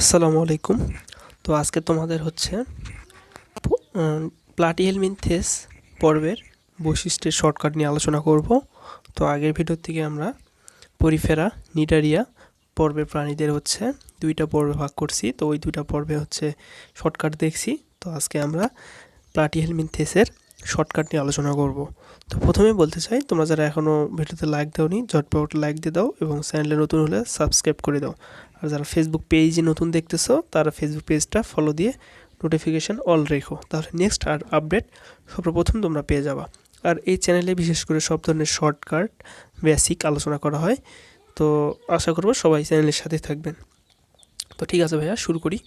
আসসালামু আলাইকুম। তো আজকে তোমাদের হচ্ছে প্লাটিহেলমিনথেস পর্বের বৈশিষ্ট্যের শর্টকাট নিয়ে আলোচনা করব। তো আগের ভিডিও থেকে আমরা পরিফেরা নিটারিয়া পর্বের প্রাণীদের হচ্ছে দুইটা পর্বে ভাগ করছি। তো ওই দুইটা পর্বে হচ্ছে শর্টকাট দেখছি। তো আজকে আমরা প্লাটিহেলমিনথেসের শর্টকাট নিয়ে আলোচনা করব। তো প্রথমে বলতে চাই, তোমরা যারা এখনও ভিডিওতে লাইক দাওনি, ঝটপট লাইক দিয়ে দাও এবং চ্যানেলে নতুন হলে সাবস্ক্রাইব করে দাও। আর যারা ফেসবুক পেজে নতুন দেখতেছো, তারা ফেসবুক পেজটা ফলো দিয়ে নোটিফিকেশান অল রেখো। তাহলে নেক্সট আর আপডেট সর্বপ্রথম তোমরা পেয়ে যাবা। আর এই চ্যানেলে বিশেষ করে সব ধরনের শর্টকাট বেসিক আলোচনা করা হয়। তো আশা করব সবাই চ্যানেলের সাথে থাকবেন। তো ঠিক আছে ভাইয়া, শুরু করি।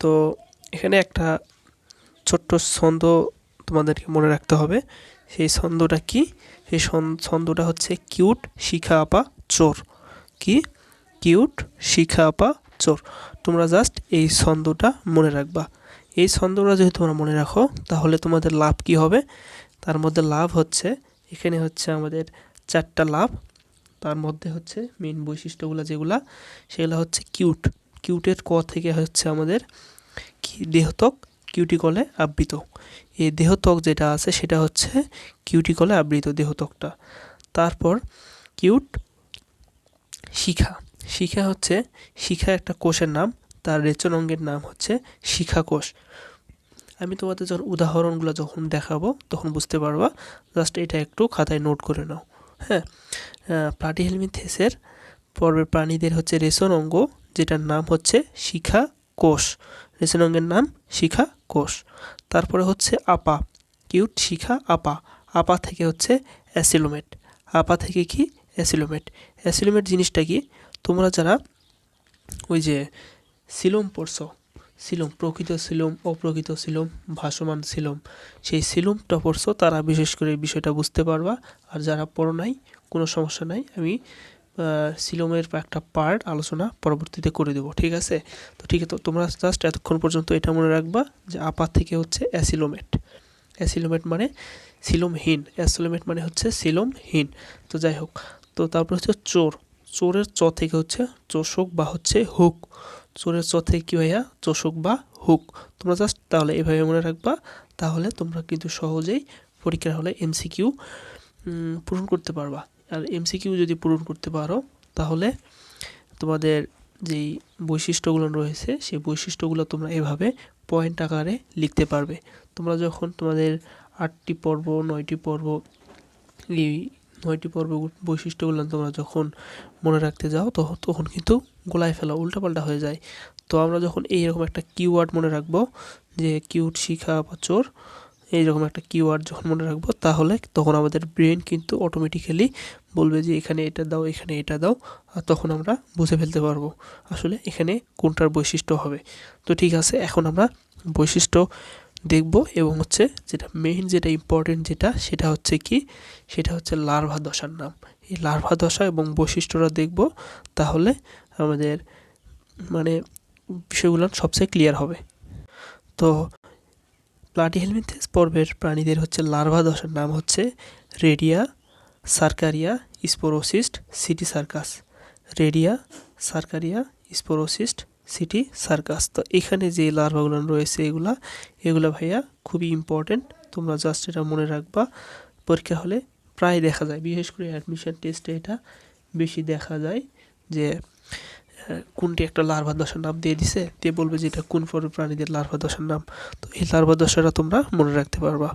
তো এখানে একটা ছোট্ট ছন্দ তোমাদেরকে মনে রাখতে হবে, সেই ছন্দটা কি? সেই ছন্দটা হচ্ছে কিউট শিখা আপা চোর। কি? কিউট শিখা আপা চোর। তোমরা জাস্ট এই ছন্দটা মনে রাখবা। এই ছন্দটা যদি তোমরা মনে রাখো, তাহলে তোমাদের লাভ কি হবে? তার মধ্যে লাভ হচ্ছে, এখানে হচ্ছে আমাদের চারটা লাভ। তার মধ্যে হচ্ছে মেন বৈশিষ্ট্যগুলো যেগুলা, সেগুলো হচ্ছে কিউট। কিউটের ক থেকে হচ্ছে আমাদের দেহতক কিউটিকলে আবৃত। এই দেহত্বক যেটা আছে সেটা হচ্ছে কিউটিকলে আবৃত দেহত্বকটা। তারপর কিউট শিখা। শিখা হচ্ছে, শিখা একটা কোষের নাম, তার রেচন অঙ্গের নাম হচ্ছে শিখা কোষ। আমি তোমাদের যখন উদাহরণগুলো যখন দেখাবো, তখন বুঝতে পারবা জাস্ট এটা একটু খাতায় নোট করে নাও। হ্যাঁ? প্লাটিহেলমিথেসের পর্বের প্রাণীদের হচ্ছে রেশন অঙ্গ, যেটার নাম হচ্ছে শিখা কোষ। রেশন অঙ্গের নাম শিখা কোষ। তারপরে হচ্ছে আপা। কিউট শিখা আপা। আপা থেকে হচ্ছে অ্যাসিলোমেট। আপা থেকে কি? অ্যাসিলোমেট। অ্যাসিলোমেট জিনিসটা কি? তোমরা যারা ওই যে সিলম পড়ছ, সিলম, প্রকৃত সিলম, অপ্রকৃত সিলম, ভাসমান সিলম, সেই সিলমটা পড়ছো, তারা বিশেষ করে বিষয়টা বুঝতে পারবা। আর যারা পড়ো নাই, কোনো সমস্যা নাই। আমি সিলমের একটা পার্ট আলোচনা পরবর্তীতে করে দেবো, ঠিক আছে? তো ঠিক আছে তোমরা জাস্ট এতক্ষণ পর্যন্ত এটা মনে রাখবা যে আপার থেকে হচ্ছে অ্যাসিলোমেট। অ্যাসিলোমেট মানে সিলমহীন অ্যাসিলোমেট মানে হচ্ছে সিলমহীন তো যাই হোক, তো তারপর হচ্ছে চোর। চোরের চ থেকে হচ্ছে চোষক বা হচ্ছে হুক। চোরের চ থেকে কী ভাইয়া? চোষক বা হুক। তোমরা জাস্ট তাহলে এভাবে মনে রাখবা, তাহলে তোমরা কিন্তু সহজেই পরীক্ষার হলে এমসিকিউ পূরণ করতে পারবা। আর এমসিকিউ যদি পূরণ করতে পারো, তাহলে তোমাদের যেই বৈশিষ্ট্যগুলো রয়েছে, সেই বৈশিষ্ট্যগুলো তোমরা এভাবে পয়েন্ট আকারে লিখতে পারবে। তোমরা যখন তোমাদের আটটি পর্ব, নয়টি পর্ব, এই নয়টি পর্ব বৈশিষ্ট্যগুলো তোমরা যখন মনে রাখতে যাও তখন তখন কিন্তু গোলায় ফেলা, উল্টাপাল্টা হয়ে যায়। তো আমরা যখন এইরকম একটা কিওয়ার্ড মনে রাখব, যে কিউট শিখা বা চোর এইরকম একটা কিওয়ার্ড যখন মনে রাখব, তাহলে তখন আমাদের ব্রেন কিন্তু অটোমেটিক্যালি বলবে যে এখানে এটা দাও, এখানে এটা দাও, আর তখন আমরা বুঝে ফেলতে পারব আসলে এখানে কোনটার বৈশিষ্ট্য হবে। তো ঠিক আছে, এখন আমরা বৈশিষ্ট্য দেখব এবং হচ্ছে যেটা মেইন যেটা ইম্পর্টেন্ট যেটা, সেটা হচ্ছে কি? সেটা হচ্ছে লার্ভা দশার নাম। এই লার্ভা দশা এবং বৈশিষ্ট্যটা দেখব, তাহলে আমাদের মানে বিষয়গুলো সবচেয়ে ক্লিয়ার হবে। তো প্লাটিহেলমিনথেস পর্বের প্রাণীদের হচ্ছে লার্ভা দশার নাম হচ্ছে redia cercaria sporocyst cysticercus. Redia cercaria sporocyst cysticercus. তো এখানে যে লার্ভাগুলো রয়েছে এগুলা, এগুলো ভাইয়া খুবই ইম্পর্টেন্ট তোমরা জাস্ট এটা মনে রাখবা, পরীক্ষা হলে প্রায় দেখা যায়। বিশেষ করে অ্যাডমিশন টেস্টে এটা বেশি দেখা যায় যে কোনটি একটা লার্ভা দশার নাম দিয়ে দিছে, দিয়ে বলবে যে এটা কোন পরের প্রাণীদের লার্ভা দশার নাম। তো এই লার্ভা দশাটা তোমরা মনে রাখতে পারবা।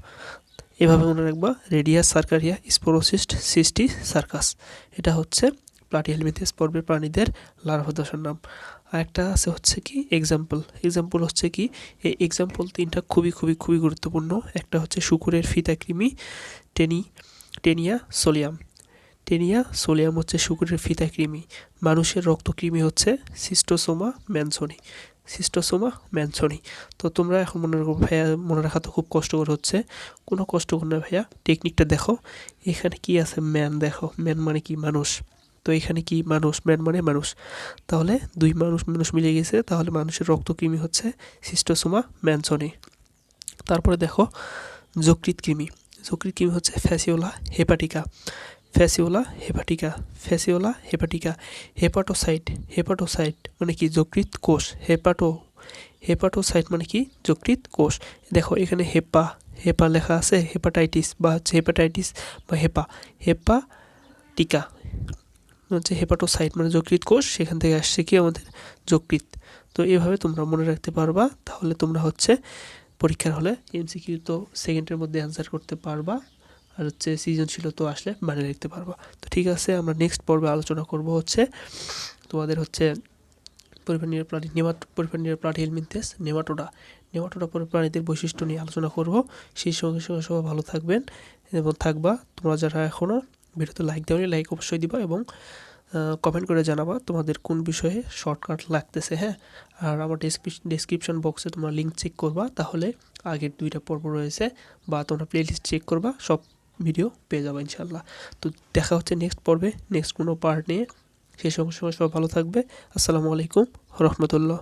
এভাবে মনে রাখবা রেডিয়াস সার্কারিয়া স্পোরোসিস্ট সিস্টি সার্কাস এটা হচ্ছে প্লাটিহেলমিথেস পর্বের প্রাণীদের লার্ভা দশার নাম। আর একটা আছে হচ্ছে কি এক্সাম্পল এক্সাম্পল হচ্ছে কি, এই এক্সাম্পল তিনটা খুবই খুবই খুবই গুরুত্বপূর্ণ। একটা হচ্ছে শুকুরের ফিতা কৃমি, টেনি, টেনিয়া, সোলিয়াম। টেনিয়া সোলিয়াম হচ্ছে শুকুরের ফিতা কৃমি। মানুষের রক্তকৃমি হচ্ছে সিস্টোসোমা ম্যানসনি। সিস্টোসোমা ম্যানসনি। তো তোমরা এখন মনে রাখো, ভাইয়া, মনে রাখা তো খুব কষ্টকর হচ্ছে। কোনো কষ্টকর না, ভাইয়া। টেকনিকটা দেখো। এখানে কি আছে? ম্যান দেখো। ম্যান মানে কি? মানুষ। তো এখানে কি? মানুষ। ম্যান মানে মানুষ। তাহলে দুই মানুষ মানুষ মিলে গেছে। তাহলে মানুষের রক্তকৃমি হচ্ছে সিস্টোসোমা ম্যানসনি। তারপরে দেখো যকৃত কৃমি। যকৃত কৃমি হচ্ছে ফ্যাসিওলা হেপাটিকা। ফ্যাসিওলা হেপাটিকা ফ্যাসিওলা হেপাটিকা, হেপাটোসাইট হেপাটোসাইট মানে কি যকৃত কোষ, হেপাটো, হেপাটোসাইট মানে কি যকৃত কোষ। দেখো, এখানে হেপা হেপা লেখা আছে, হেপাটাইটিস বা হচ্ছে হেপাটাইটিস বা হেপা হেপা টিকা হচ্ছে হেপাটোসাইট মানে যকৃত কোষ, সেখান থেকে আসছে কি আমাদের যকৃত তো এভাবে তোমরা মনে রাখতে পারবা, তাহলে তোমরা হচ্ছে পরীক্ষার হলে এমসিকিউ তো সেকেন্ডের মধ্যে অ্যান্সার করতে পারবা। আর হচ্ছে সৃজনশীল তো আসলে মানে লিখতে পারবা। তো ঠিক আছে, আমরা নেক্সট পর্বে আলোচনা করব হচ্ছে তোমাদের হচ্ছে পরিপানীয় প্রাণী নেমাট পরিপানীয় প্রাণী হেলমিনতেস নেমাটোডা। নেমাটোডা প্রাণীদের বৈশিষ্ট্য নিয়ে আলোচনা করব। সেই সঙ্গে সঙ্গে সবাই ভালো থাকবেন এবং থাকবা। তোমরা যারা এখনও ভিডিওতে লাইক দেওনি লাইক অবশ্যই দিবা এবং কমেন্ট করে জানাবা তোমাদের কোন বিষয়ে শর্টকাট লাগতেছে হ্যাঁ? আর আমার ডেসক্রিপশন বক্সে তোমরা লিঙ্ক চেক করবা। তাহলে আগের দুইটা পর্ব রয়েছে বা তোমরা প্লেলিস্ট চেক করবা। সব ভিডিও পেয়ে যাব ইনশাল্লাহ তো দেখা হচ্ছে নেক্সট পর্বে নেক্সট কোনো পার্ট নিয়ে। সেই সময় সঙ্গে সবাই ভালো থাকবে। আসসালামু আলাইকুম, রহমতুল্লাহ।